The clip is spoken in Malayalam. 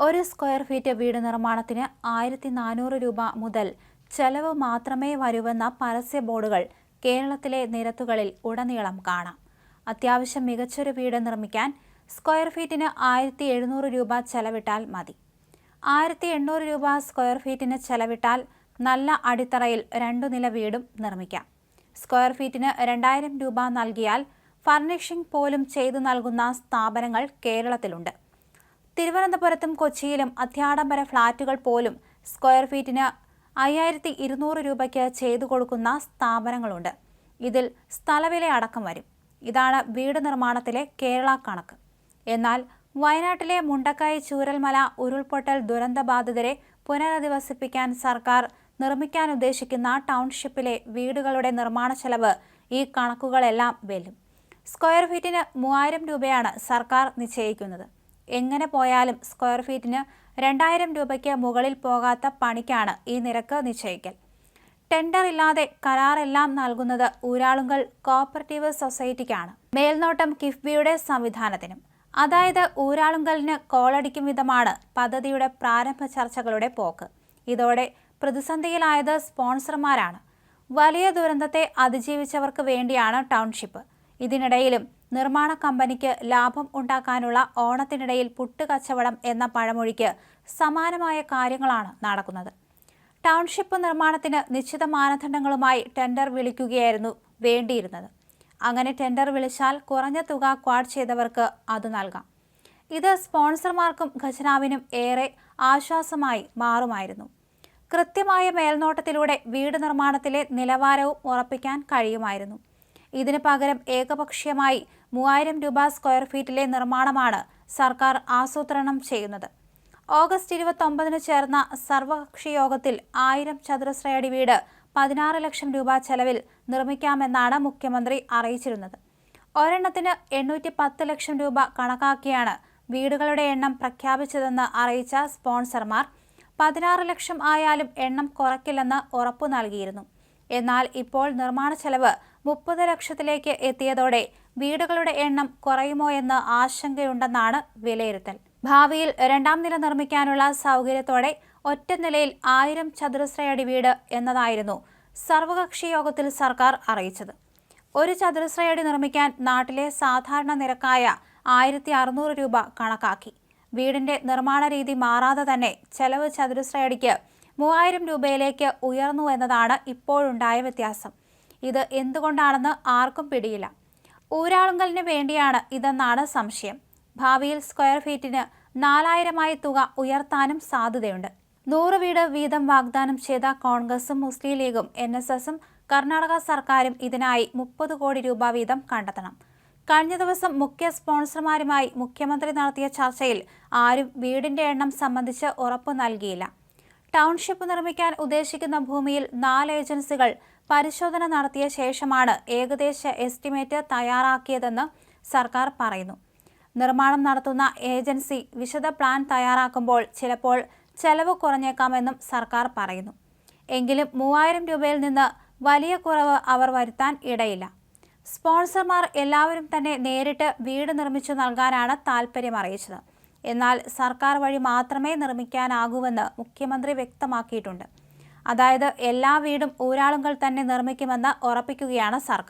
ഒരു സ്ക്വയർ ഫീറ്റ് വീട് നിർമ്മാണത്തിന് ആയിരത്തി നാനൂറ് രൂപ മുതൽ ചെലവ് മാത്രമേ വരുവെന്ന പരസ്യ ബോർഡുകൾ കേരളത്തിലെ നിരത്തുകളിൽ ഉടനീളം കാണാം. അത്യാവശ്യം മികച്ചൊരു വീട് നിർമ്മിക്കാൻ സ്ക്വയർ ഫീറ്റിന് ആയിരത്തി എഴുന്നൂറ് രൂപ ചെലവിട്ടാൽ മതി. ആയിരത്തി എണ്ണൂറ് രൂപ സ്ക്വയർ ഫീറ്റിന് ചെലവിട്ടാൽ നല്ല അടിത്തറയിൽ രണ്ടു നില വീടും നിർമ്മിക്കാം. സ്ക്വയർ ഫീറ്റിന് രണ്ടായിരം രൂപ നൽകിയാൽ ഫർണിഷിംഗ് പോലും ചെയ്തു നൽകുന്ന സ്ഥാപനങ്ങൾ കേരളത്തിലുണ്ട്. തിരുവനന്തപുരത്തും കൊച്ചിയിലും അത്യാഡംബര ഫ്ളാറ്റുകൾ പോലും സ്ക്വയർ ഫീറ്റിന് അയ്യായിരത്തി ഇരുന്നൂറ് രൂപയ്ക്ക് ചെയ്തു കൊടുക്കുന്ന സ്ഥാപനങ്ങളുണ്ട്. ഇതിൽ സ്ഥലവില അടക്കം വരും. ഇതാണ് വീട് നിർമ്മാണത്തിലെ കേരള കണക്ക്. എന്നാൽ വയനാട്ടിലെ മുണ്ടക്കായ് ചൂരൽമല ഉരുൾപൊട്ടൽ ദുരന്തബാധിതരെ പുനരധിവസിപ്പിക്കാൻ സർക്കാർ നിർമ്മിക്കാൻ ഉദ്ദേശിക്കുന്ന ടൗൺഷിപ്പിലെ വീടുകളുടെ നിർമ്മാണ ചെലവ് ഈ കണക്കുകളെല്ലാം വെല്ലും. സ്ക്വയർ ഫീറ്റിന് മൂവായിരം രൂപയാണ് സർക്കാർ നിശ്ചയിക്കുന്നത്. എങ്ങനെ പോയാലും സ്ക്വയർ ഫീറ്റിന് രണ്ടായിരം രൂപയ്ക്ക് മുകളിൽ പോകാത്ത പണിക്കാണ് ഈ നിരക്ക് നിശ്ചയിക്കൽ. ടെൻഡർ ഇല്ലാതെ കരാറെല്ലാം നൽകുന്നത് ഊരാളുങ്കൽ കോപ്പറേറ്റീവ് സൊസൈറ്റിക്കാണ്. മേൽനോട്ടം കിഫ്ബിയുടെ സംവിധാനത്തിനും. അതായത് ഊരാളുങ്കലിന് കോളടിക്കും വിധമാണ് പദ്ധതിയുടെ പ്രാരംഭ ചർച്ചകളുടെ പോക്ക്. ഇതോടെ പ്രതിസന്ധിയിലായത് സ്പോൺസർമാരാണ്. വലിയ ദുരന്തത്തെ അതിജീവിച്ചവർക്ക് വേണ്ടിയാണ് ടൗൺഷിപ്പ്. ഇതിനിടയിലും നിർമ്മാണ കമ്പനിക്ക് ലാഭം ഉണ്ടാക്കാനുള്ള ഓണത്തിനിടയിൽ പുട്ടുകച്ചവടം എന്ന പഴമൊഴിക്ക് സമാനമായ കാര്യങ്ങളാണ് നടക്കുന്നത്. ടൗൺഷിപ്പ് നിർമ്മാണത്തിന് നിശ്ചിത മാനദണ്ഡങ്ങളുമായി ടെൻഡർ വിളിക്കുകയായിരുന്നു വേണ്ടിയിരുന്നത്. അങ്ങനെ ടെൻഡർ വിളിച്ചാൽ കുറഞ്ഞ തുക ക്വാഡ് ചെയ്തവർക്ക് അത് നൽകാം. ഇത് സ്പോൺസർമാർക്കും ഖജനാവിനും ഏറെ ആശ്വാസമായി മാറുമായിരുന്നു. കൃത്യമായ മേൽനോട്ടത്തിലൂടെ വീട് നിർമ്മാണത്തിലെ നിലവാരവും ഉറപ്പിക്കാൻ കഴിയുമായിരുന്നു. ഇതിന് പകരം ഏകപക്ഷീയമായി മൂവായിരം രൂപ സ്ക്വയർ ഫീറ്റിലെ നിർമ്മാണമാണ് സർക്കാർ ആസൂത്രണം ചെയ്യുന്നത്. ഓഗസ്റ്റ് ഇരുപത്തൊമ്പതിന് ചേർന്ന സർവകക്ഷി യോഗത്തിൽ ആയിരം ചതുരശ്രയടി വീട് പതിനാറ് ലക്ഷം രൂപ ചെലവിൽ നിർമ്മിക്കാമെന്നാണ് മുഖ്യമന്ത്രി അറിയിച്ചിരുന്നത്. ഒരെണ്ണത്തിന് എണ്ണൂറ്റി പത്ത് ലക്ഷം രൂപ കണക്കാക്കിയാണ് വീടുകളുടെ എണ്ണം പ്രഖ്യാപിച്ചതെന്ന് അറിയിച്ച സ്പോൺസർമാർ. പതിനാറ് ലക്ഷം ആയാലും എണ്ണം കുറയ്ക്കില്ലെന്ന് ഉറപ്പു നൽകിയിരുന്നു. എന്നാൽ ഇപ്പോൾ നിർമ്മാണ ചെലവ് മുപ്പത് ലക്ഷത്തിലേക്ക് എത്തിയതോടെ വീടുകളുടെ എണ്ണം കുറയുമോ എന്ന് ആശങ്കയുണ്ടെന്നാണ് വിലയിരുത്തൽ. ഭാവിയിൽ രണ്ടാം നില നിർമ്മിക്കാനുള്ള സൗകര്യത്തോടെ ഒറ്റ നിലയിൽ ആയിരം ചതുരശ്രയടി വീട് എന്നതായിരുന്നു സർവകക്ഷി യോഗത്തിൽ സർക്കാർ അറിയിച്ചത്. ഒരു ചതുരശ്രയടി നിർമ്മിക്കാൻ നാട്ടിലെ സാധാരണ നിരക്കായ ആയിരത്തി അറുന്നൂറ് രൂപ കണക്കാക്കി. വീടിന്റെ നിർമ്മാണ രീതി മാറാതെ തന്നെ ചെലവ് ചതുരശ്രയടിക്ക് മൂവായിരം രൂപയിലേക്ക് ഉയർന്നു എന്നതാണ് ഇപ്പോഴുണ്ടായ വ്യത്യാസം. ഇത് എന്തുകൊണ്ടാണെന്ന് ആർക്കും പിടിയില്ല. ഊരാളുങ്കലിന് വേണ്ടിയാണ് ഇതെന്നാണ് സംശയം. ഭാവിയിൽ സ്ക്വയർ ഫീറ്റിന് നാലായിരമായി തുക ഉയർത്താനും സാധ്യതയുണ്ട്. നൂറ് വീട് വീതം വാഗ്ദാനം ചെയ്ത കോൺഗ്രസും മുസ്ലിം ലീഗും എൻ എസ് എസും കർണാടക സർക്കാരും ഇതിനായി മുപ്പത് കോടി രൂപ വീതം കണ്ടെത്തണം. കഴിഞ്ഞ ദിവസം മുഖ്യ സ്പോൺസർമാരുമായി മുഖ്യമന്ത്രി നടത്തിയ ചർച്ചയിൽ ആരും വീടിന്റെ എണ്ണം സംബന്ധിച്ച് ഉറപ്പു നൽകിയില്ല. ടൗൺഷിപ്പ് നിർമ്മിക്കാൻ ഉദ്ദേശിക്കുന്ന ഭൂമിയിൽ നാല് ഏജൻസികൾ പരിശോധന നടത്തിയ ശേഷമാണ് ഏകദേശ എസ്റ്റിമേറ്റ് തയ്യാറാക്കിയതെന്ന് സർക്കാർ പറയുന്നു. നിർമ്മാണം നടത്തുന്ന ഏജൻസി വിശദ പ്ലാൻ തയ്യാറാക്കുമ്പോൾ ചിലപ്പോൾ ചെലവ് കുറഞ്ഞേക്കാമെന്നും സർക്കാർ പറയുന്നു. എങ്കിലും മൂവായിരം രൂപയിൽ നിന്ന് വലിയ കുറവ് അവർ വരുത്താൻ ഇടയില്ല. സ്പോൺസർമാർ എല്ലാവരും തന്നെ നേരിട്ട് വീട് നിർമ്മിച്ചു നൽകാനാണ് താൽപ്പര്യം അറിയിച്ചത്. എന്നാൽ സർക്കാർ വഴി മാത്രമേ നിർമ്മിക്കാനാകൂവെന്ന് മുഖ്യമന്ത്രി വ്യക്തമാക്കിയിട്ടുണ്ട്. അതായത് എല്ലാ വീടും ഊരാളുകൾ തന്നെ നിർമ്മിക്കുമെന്ന് ഉറപ്പിക്കുകയാണ് സർക്കാർ.